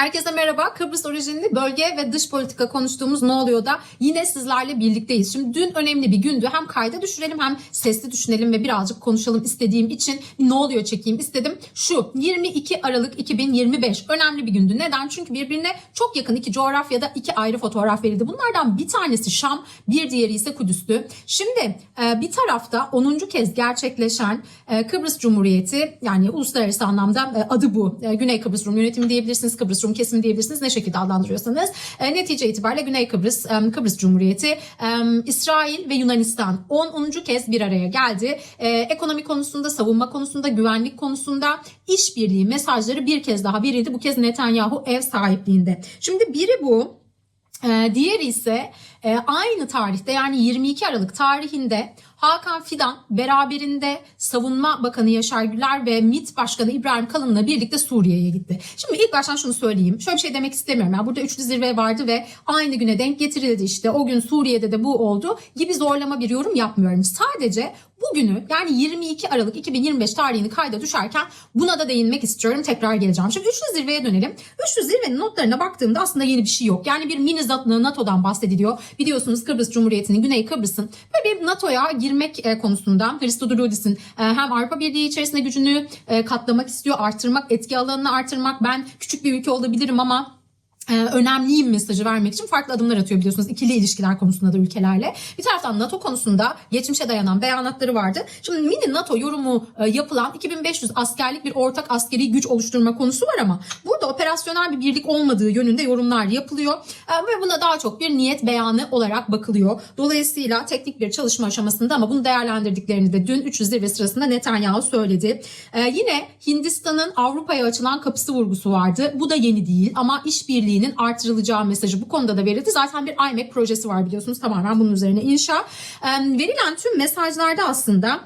Herkese merhaba. Kıbrıs orijinli bölge ve dış politika konuştuğumuz ne oluyor da yine sizlerle birlikteyiz. Şimdi dün önemli bir gündü. Hem kayda düşürelim hem sesli düşünelim ve birazcık konuşalım istediğim için ne oluyor çekeyim istedim. Şu 22 Aralık 2025 önemli bir gündü. Neden? Çünkü birbirine çok yakın iki coğrafyada iki ayrı fotoğraf verildi. Bunlardan bir tanesi Şam, bir diğeri ise Kudüs'tü. Şimdi e, bir tarafta 10. kez gerçekleşen e, Kıbrıs Cumhuriyeti yani uluslararası anlamda e, adı bu. Güney Kıbrıs Rum yönetimi diyebilirsiniz, Kıbrıs Rum kesimi diyebilirsiniz. Ne şekilde adlandırıyorsanız. E, netice itibariyle Güney Kıbrıs, e, Kıbrıs Cumhuriyeti, e, İsrail ve Yunanistan 10. 10. kez bir araya geldi. E, ekonomi konusunda, savunma konusunda, güvenlik konusunda işbirliği mesajları bir kez daha verildi. Bu kez Netanyahu ev sahipliğinde. Şimdi biri bu. Ee, diğeri ise e, aynı tarihte yani 22 Aralık tarihinde Hakan Fidan beraberinde Savunma Bakanı Yaşar Güler ve MİT Başkanı İbrahim Kalın'la birlikte Suriye'ye gitti. Şimdi ilk baştan şunu söyleyeyim. Şöyle bir şey demek istemiyorum. Yani burada üçlü zirve vardı ve aynı güne denk getirildi işte. O gün Suriye'de de bu oldu gibi zorlama bir yorum yapmıyorum. Sadece bugünü yani 22 Aralık 2025 tarihini kayda düşerken buna da değinmek istiyorum. Tekrar geleceğim. Şimdi üçlü zirveye dönelim. Üçlü zirvenin notlarına baktığımda aslında yeni bir şey yok. Yani bir mini NATO'dan bahsediliyor. Biliyorsunuz Kıbrıs Cumhuriyeti'nin, Güney Kıbrıs'ın böyle bir NATO'ya girmek e, konusunda Hristodoulidis'in e, hem Avrupa Birliği içerisinde gücünü e, katlamak istiyor, arttırmak, etki alanını artırmak. Ben küçük bir ülke olabilirim ama önemliyim mesajı vermek için farklı adımlar atıyor biliyorsunuz ikili ilişkiler konusunda da ülkelerle. Bir taraftan NATO konusunda geçmişe dayanan beyanatları vardı. Şimdi mini NATO yorumu yapılan 2500 askerlik bir ortak askeri güç oluşturma konusu var ama burada operasyonel bir birlik olmadığı yönünde yorumlar yapılıyor E, ve buna daha çok bir niyet beyanı olarak bakılıyor. Dolayısıyla teknik bir çalışma aşamasında ama bunu değerlendirdiklerini de dün 300 zirve sırasında Netanyahu söyledi. E, yine Hindistan'ın Avrupa'ya açılan kapısı vurgusu vardı. Bu da yeni değil ama işbirliğinin artırılacağı mesajı bu konuda da verildi. Zaten bir IMEC projesi var biliyorsunuz tamamen bunun üzerine inşa. E, verilen tüm mesajlarda aslında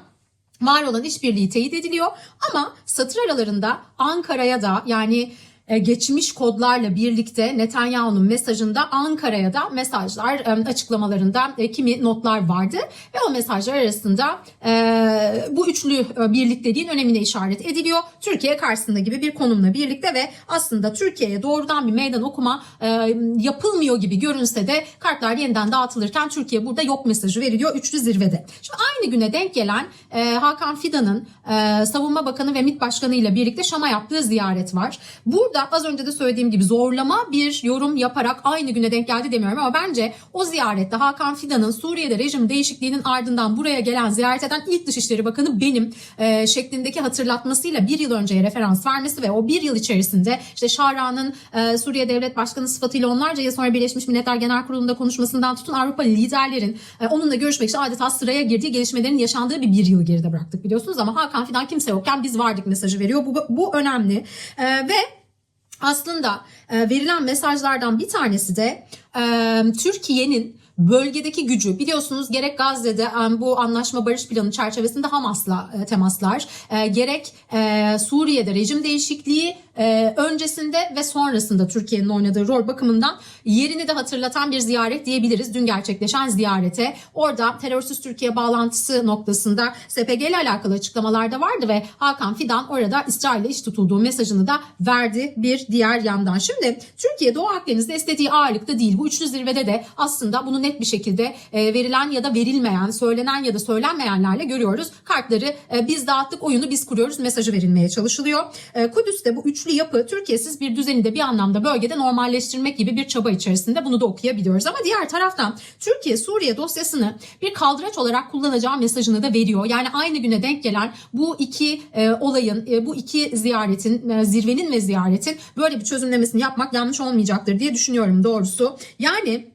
var olan işbirliği teyit ediliyor ama satır aralarında Ankara'ya da yani geçmiş kodlarla birlikte Netanyahu'nun mesajında Ankara'ya da mesajlar e, açıklamalarında e, kimi notlar vardı ve o mesajlar arasında e, bu üçlü e, birlikteliğin önemine işaret ediliyor. Türkiye karşısında gibi bir konumla birlikte ve aslında Türkiye'ye doğrudan bir meydan okuma e, yapılmıyor gibi görünse de kartlar yeniden dağıtılırken Türkiye burada yok mesajı veriliyor üçlü zirvede. Şimdi aynı güne denk gelen e, Hakan Fidan'ın e, Savunma Bakanı ve MİT Başkanı ile birlikte Şam'a yaptığı ziyaret var. Burada az önce de söylediğim gibi zorlama bir yorum yaparak aynı güne denk geldi demiyorum ama bence o ziyarette Hakan Fidan'ın Suriye'de rejim değişikliğinin ardından buraya gelen ziyaret eden ilk Dışişleri Bakanı benim e, şeklindeki hatırlatmasıyla bir yıl önceye referans vermesi ve o bir yıl içerisinde işte Şara'nın e, Suriye Devlet Başkanı sıfatıyla onlarca yıl sonra Birleşmiş Milletler Genel Kurulu'nda konuşmasından tutun Avrupa liderlerin e, onunla görüşmek için adeta sıraya girdiği gelişmelerin yaşandığı bir bir yıl geride bıraktık biliyorsunuz ama Hakan Fidan kimse yokken biz vardık mesajı veriyor. Bu, bu önemli e, ve aslında e, verilen mesajlardan bir tanesi de e, Türkiye'nin bölgedeki gücü biliyorsunuz gerek Gazze'de e, bu anlaşma barış planı çerçevesinde Hamas'la e, temaslar e, gerek Suriye'de rejim değişikliği öncesinde ve sonrasında Türkiye'nin oynadığı rol bakımından yerini de hatırlatan bir ziyaret diyebiliriz. Dün gerçekleşen ziyarete orada terörsüz Türkiye bağlantısı noktasında SPG ile alakalı açıklamalar da vardı ve Hakan Fidan orada İsrail'le iş tutulduğu mesajını da verdi bir diğer yandan. Şimdi Türkiye Doğu Akdeniz'de istediği ağırlıkta değil. Bu üçlü zirvede de aslında bunu net bir şekilde e, verilen ya da verilmeyen, söylenen ya da söylenmeyenlerle görüyoruz. Kartları e, biz dağıttık, oyunu biz kuruyoruz mesajı verilmeye çalışılıyor. E, Kudüs'te bu üçlü yapı Türkiye'siz bir düzeni de bir anlamda bölgede normalleştirmek gibi bir çaba içerisinde bunu da okuyabiliyoruz. Ama diğer taraftan Türkiye Suriye dosyasını bir kaldıraç olarak kullanacağı mesajını da veriyor. Yani aynı güne denk gelen bu iki e, olayın, e, bu iki ziyaretin, e, zirvenin ve ziyaretin böyle bir çözümlemesini yapmak yanlış olmayacaktır diye düşünüyorum doğrusu. Yani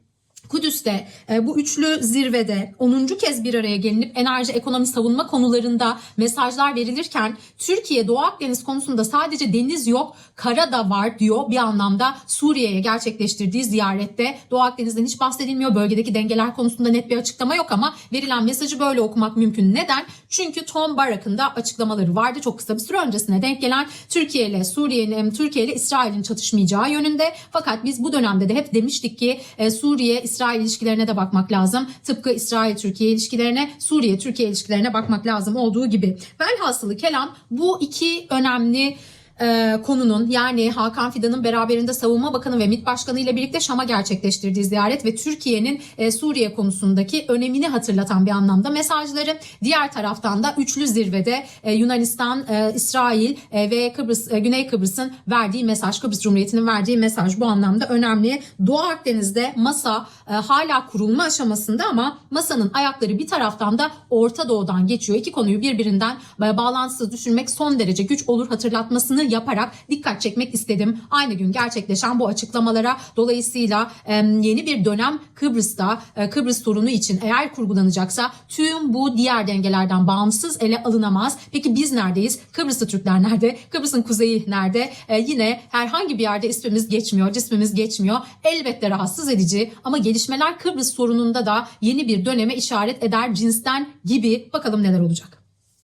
Kudüs'te e, bu üçlü zirvede 10. kez bir araya gelinip enerji, ekonomi, savunma konularında mesajlar verilirken Türkiye Doğu Akdeniz konusunda sadece deniz yok, kara da var diyor bir anlamda Suriye'ye gerçekleştirdiği ziyarette. Doğu Akdeniz'den hiç bahsedilmiyor. Bölgedeki dengeler konusunda net bir açıklama yok ama verilen mesajı böyle okumak mümkün. Neden? Çünkü Tom Barak'ın da açıklamaları vardı çok kısa bir süre öncesine denk gelen Türkiye ile Suriye'nin, Türkiye ile İsrail'in çatışmayacağı yönünde. Fakat biz bu dönemde de hep demiştik ki e, Suriye, İsrail ilişkilerine de bakmak lazım. Tıpkı İsrail-Türkiye ilişkilerine, Suriye-Türkiye ilişkilerine bakmak lazım olduğu gibi. Velhasılı kelam bu iki önemli e, konunun yani Hakan Fidan'ın beraberinde Savunma Bakanı ve MİT Başkanı ile birlikte Şam'a gerçekleştirdiği ziyaret ve Türkiye'nin e, Suriye konusundaki önemini hatırlatan bir anlamda mesajları. Diğer taraftan da üçlü zirvede e, Yunanistan, e, İsrail e, ve Kıbrıs, e, Güney Kıbrıs'ın verdiği mesaj, Kıbrıs Cumhuriyeti'nin verdiği mesaj bu anlamda önemli. Doğu Akdeniz'de masa e, hala kurulma aşamasında ama masanın ayakları bir taraftan da Orta Doğu'dan geçiyor. İki konuyu birbirinden e, bağlantısız düşünmek son derece güç olur hatırlatmasını yaparak dikkat çekmek istedim. Aynı gün gerçekleşen bu açıklamalara dolayısıyla yeni bir dönem Kıbrıs'ta e, Kıbrıs sorunu için eğer kurgulanacaksa tüm bu diğer dengelerden bağımsız ele alınamaz. Peki biz neredeyiz? Kıbrıslı Türkler nerede? Kıbrıs'ın kuzeyi nerede? E, yine herhangi bir yerde ismimiz geçmiyor, cismimiz geçmiyor. Elbette rahatsız edici ama gelişmeler Kıbrıs sorununda da yeni bir döneme işaret eder cinsten gibi. Bakalım neler olacak.